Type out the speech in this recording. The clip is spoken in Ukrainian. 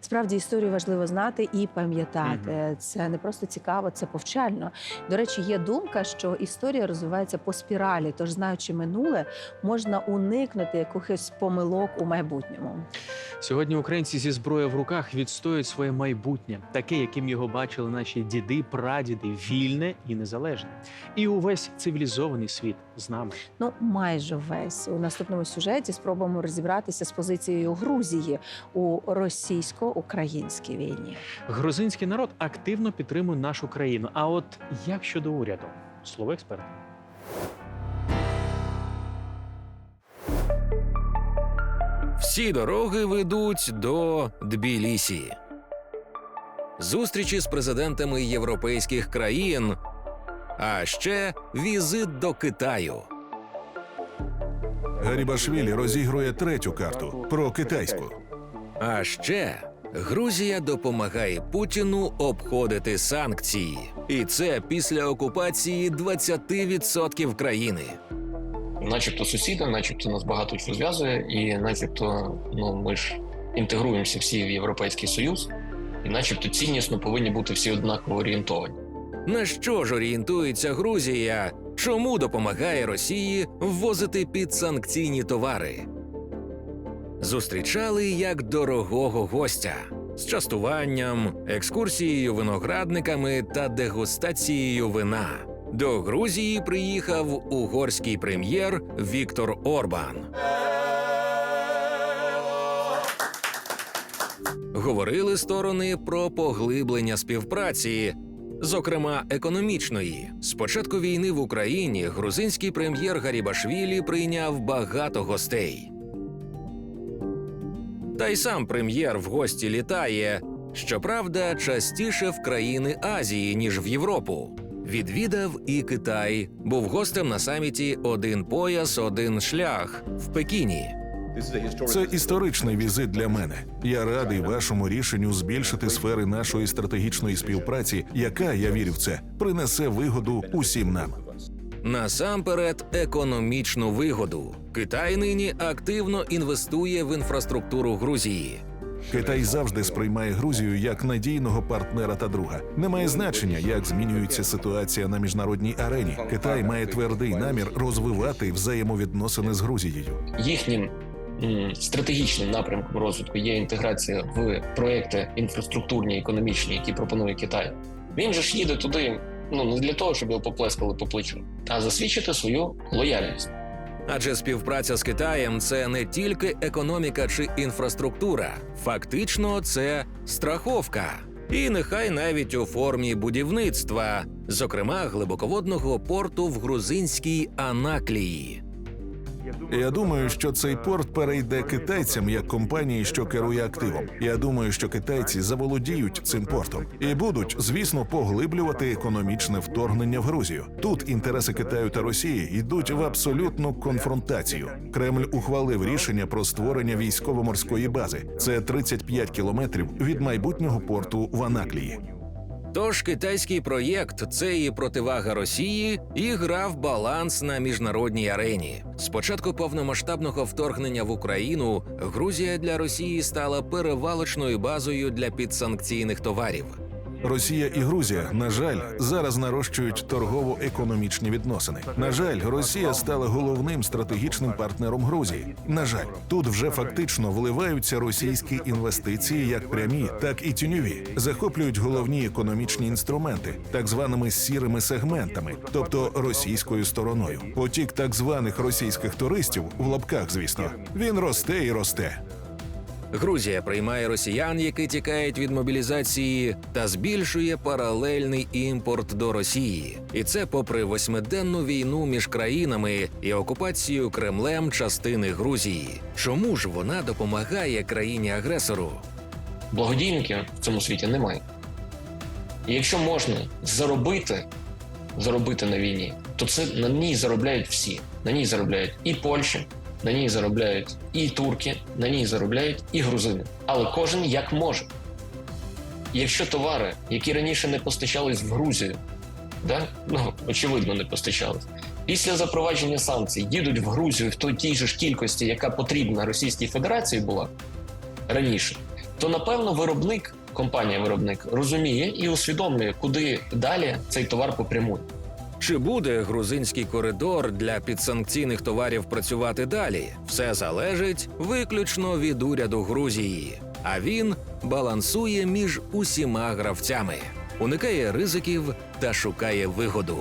Справді історію важливо знати і пам'ятати. Це не просто цікаво, це повчально. До речі, є думка, що історія розвивається по спіралі. Тож, знаючи минуле, можна уникнути якихось помилок у майбутньому. Сьогодні українці зі зброєю в руках відстоюють своє майбутнє, таке, яким його бачили наші діди, прадіди, вільне і незалежне. І увесь цивілізований світ з нами. Ну, майже весь у наступному сюжеті спробуємо розібратися з позицією Грузії у російсько-українській війні. Грузинський народ активно підтримує нашу країну. А от як щодо уряду? Слово експерта. Всі дороги ведуть до Тбілісі. Зустрічі з президентами європейських країн, а ще візит до Китаю. Гарібашвілі розігрує третю карту про китайську. А ще Грузія допомагає Путіну обходити санкції. І це після окупації 20% країни. начебто сусіди, начебто нас багато чого зв'язує, і начебто ну ми ж інтегруємося всі в Європейський Союз, і начебто ціннісно повинні бути всі однаково орієнтовані. На що ж орієнтується Грузія? Чому допомагає Росії ввозити підсанкційні товари? Зустрічали як дорогого гостя з частуванням, екскурсією виноградниками та дегустацією вина. До Грузії приїхав угорський прем'єр Віктор Орбан. Говорили сторони про поглиблення співпраці, зокрема економічної. З початку війни в Україні грузинський прем'єр Гарібашвілі прийняв багато гостей. Та й сам прем'єр в гості літає, щоправда, частіше в країни Азії, ніж в Європу. Відвідав і Китай, був гостем на саміті Один пояс, один шлях в Пекіні. Це історичний візит для мене. Я радий вашому рішенню збільшити сфери нашої стратегічної співпраці, яка я вірю в це, принесе вигоду усім нам. Насамперед, економічну вигоду. Китай нині активно інвестує в інфраструктуру Грузії. Китай завжди сприймає Грузію як надійного партнера та друга. Немає значення, як змінюється ситуація на міжнародній арені. Китай має твердий намір розвивати взаємовідносини з Грузією. Їхнім стратегічним напрямком розвитку є інтеграція в проекти інфраструктурні, економічні, які пропонує Китай. Він же ж їде туди ну не для того, щоб його поплескали по плечу, а засвідчити свою лояльність. Адже співпраця з Китаєм це не тільки економіка чи інфраструктура, фактично, це страховка. І нехай навіть у формі будівництва, зокрема глибоководного порту в грузинській Анаклії. Я думаю, що цей порт перейде китайцям як компанії, що керує активом. Я думаю, що китайці заволодіють цим портом і будуть, звісно, поглиблювати економічне вторгнення в Грузію. Тут інтереси Китаю та Росії йдуть в абсолютну конфронтацію. Кремль ухвалив рішення про створення військово-морської бази. Це 35 кілометрів від майбутнього порту в Анаклії. Тож китайський проєкт це і противага Росії, і гра в баланс на міжнародній арені. З початку повномасштабного вторгнення в Україну Грузія для Росії стала перевалочною базою для підсанкційних товарів. Росія і Грузія, на жаль, зараз нарощують торгово-економічні відносини. На жаль, Росія стала головним стратегічним партнером Грузії. На жаль, тут вже фактично вливаються російські інвестиції, як прямі, так і тіньові, захоплюють головні економічні інструменти, так званими сірими сегментами, тобто російською стороною. Потік так званих російських туристів в лапках, звісно, він росте і росте. Грузія приймає росіян, які тікають від мобілізації, та збільшує паралельний імпорт до Росії. І це попри восьмиденну війну між країнами і окупацію Кремлем частини Грузії. Чому ж вона допомагає країні-агресору? Благодійників в цьому світі немає. І якщо можна заробити, заробити на війні, то це на ній заробляють всі. На ній заробляють і Польща, на ній заробляють і турки, на ній заробляють і грузини. Але кожен як може. Якщо товари, які раніше не постачались в Грузію, да? ну, очевидно, не постачались, після запровадження санкцій їдуть в Грузію в той тій же ж кількості, яка потрібна Російській Федерації була раніше, то напевно виробник, компанія-виробник, розуміє і усвідомлює, куди далі цей товар попрямує. Чи буде грузинський коридор для підсанкційних товарів працювати далі? Все залежить виключно від уряду Грузії. А він балансує між усіма гравцями, уникає ризиків та шукає вигоду.